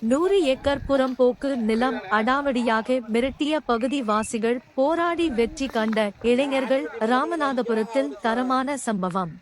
நூறு ஏக்கர் புறம்போக்கு நிலம் அடாவடியாக மிரட்டிய பகுதிவாசிகள் போராடி வெற்றி கண்ட இளைஞர்கள் ராமநாதபுரத்தில் தரமான சம்பவம்.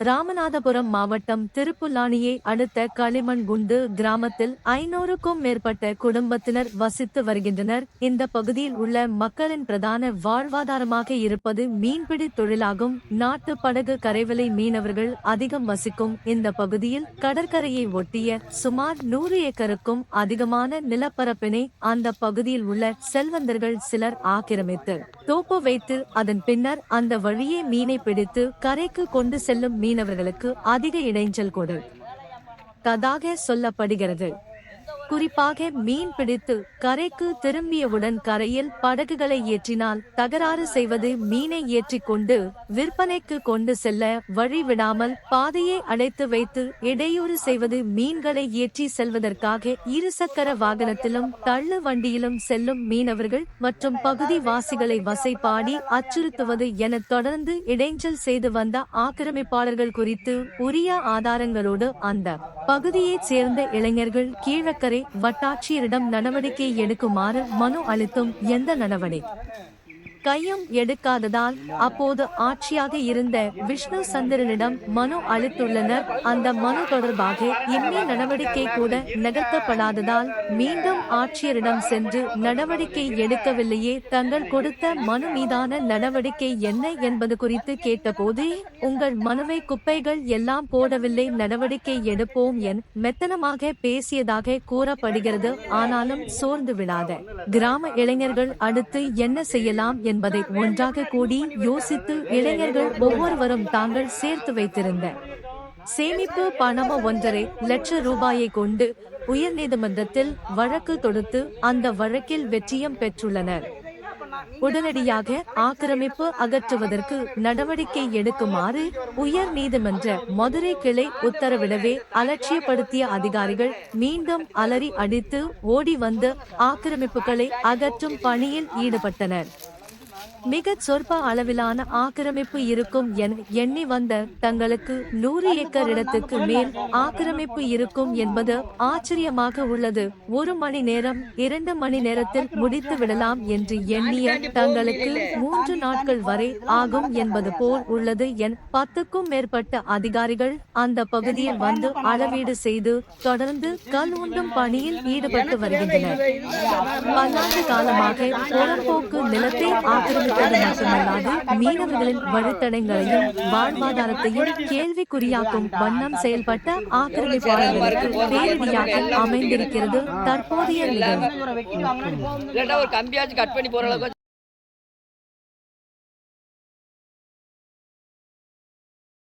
ராமநாதபுரம் மாவட்டம் திருப்புல்லானியை அடுத்த களிமண் குண்டு கிராமத்தில் ஐநூறுக்கும் மேற்பட்ட குடும்பத்தினர் வசித்து வருகின்றனர். இந்த பகுதியில் உள்ள மக்களின் பிரதான வாழ்வாதாரமாக இருப்பது மீன்பிடி தொழிலாகும். நாட்டு படகு கரைவலை மீனவர்கள் அதிகம் வசிக்கும் இந்த பகுதியில் கடற்கரையை ஒட்டிய சுமார் நூறு ஏக்கருக்கும் அதிகமான நிலப்பரப்பினை அந்த பகுதியில் உள்ள செல்வந்தர்கள் சிலர் ஆக்கிரமித்து தோப்பு வைத்து அதன் பின்னர் அந்த வழியே மீனை பிடித்து கரைக்கு கொண்டு செல்லும் மீனவர்களுக்கு அதிக இடைஞ்சல் கொடு. கதாக சொல்லப்படுகிறது. குறிப்பாக மீன் பிடித்து கரைக்கு திரும்பியவுடன் கரையில் படகுகளை ஏற்றினால் தகராறு செய்வது மீனை ஏற்றிக்கொண்டு விற்பனைக்கு கொண்டு செல்ல வழி விடாமல் பாதையை அடைத்து வைத்து இடையூறு செய்வது மீன்களை ஏற்றி செல்வதற்காக இருசக்கர வாகனத்திலும் தள்ளு வண்டியிலும் செல்லும் மீனவர்கள் மற்றும் பகுதி வாசிகளை வசைபாடி அச்சுறுத்துவது என தொடர்ந்து இடைஞ்சல் செய்து வந்த ஆக்கிரமிப்பாளர்கள் குறித்து உரிய ஆதாரங்களோடு அந்த பகுதியைச் சேர்ந்த இளைஞர்கள் கீழக்கரை வட்டாட்சியரிடம் நடவடிக்கை எடுக்குமாறு மனு அளித்தும் எந்த நடவடிக்கை? கையும் எடுக்காததால் அப்போது ஆட்சியாக இருந்த விஷ்ணு சந்திரனிடம் மனு அளித்துள்ளனர். அந்த மனு தொடர்பாக இம்மி நடவடிக்கை கூட நகர்த்தப்படாததால் மீண்டும் ஆட்சியரிடம் சென்று நடவடிக்கை எடுக்கவில்லையே. தங்கள் கொடுத்த மனு மீதான நடவடிக்கை என்ன என்பது குறித்து கேட்டபோது உங்கள் மனுவை குப்பைகள் எல்லாம் போடவில்லை நடவடிக்கை எடுப்போம் என் மெத்தனமாக பேசியதாக கூறப்படுகிறது. ஆனாலும் சோர்ந்து விடாத கிராம இளைஞர்கள் அடுத்து என்ன செய்யலாம் என்பதை ஒன்றாக கூடி யோசித்து இளைஞர்கள் ஒவ்வொருவரும் தாங்கள் சேர்த்து வைத்திருந்த சேமிப்பு பணம் ஒன்றரை லட்ச ரூபாயை கொண்டு உயர்நீதிமன்றத்தில் வழக்கு தொடுத்து அந்த வழக்கில் வெற்றியும் பெற்றுள்ளனர். உடனடியாக ஆக்கிரமிப்பு அகற்றுவதற்கு நடவடிக்கை எடுக்குமாறு உயர் நீதிமன்ற மதுரை கிளை உத்தரவிடவே அலட்சியப்படுத்திய அதிகாரிகள் மீண்டும் அலறி அடித்து ஓடி வந்து ஆக்கிரமிப்புகளை அகற்றும் பணியில் ஈடுபட்டனர். மிக சொற்ப அளவிலான ஆக்கிரமிப்பு இருக்கும் என எண்ணி வந்த தங்களுக்கு நூறு ஏக்கர் இடத்துக்கு மேல் ஆக்கிரமிப்பு இருக்கும் என்பது ஆச்சரியமாக உள்ளது. ஒரு மணி நேரம் இரண்டு மணி நேரத்தில் முடித்து விடலாம் என்று எண்ணிய தங்களுக்கு மூன்று நாட்கள் வரை ஆகும் என்பது போல் உள்ளது என் பத்துக்கும் மேற்பட்ட அதிகாரிகள் அந்த பகுதியில் வந்து அளவீடு செய்து தொடர்ந்து கல் உண்டும் பணியில் ஈடுபட்டு வருகின்றனர். பல்லாண்டு காலமாக புறம்போக்கு நிலத்தை ஆக்கிரமித்தது மட்டுமல்லாது மீனவர்களின் வழித்தடங்களையும் வாழ்வாதாரத்தையும் கேள்விக்குறியாக்கும் வண்ணம் செயல்பட்ட ஆக்கிரமிப்பாளர்களுக்கு நேரடியாக அமைந்திருக்கிறது தற்போதைய நிலை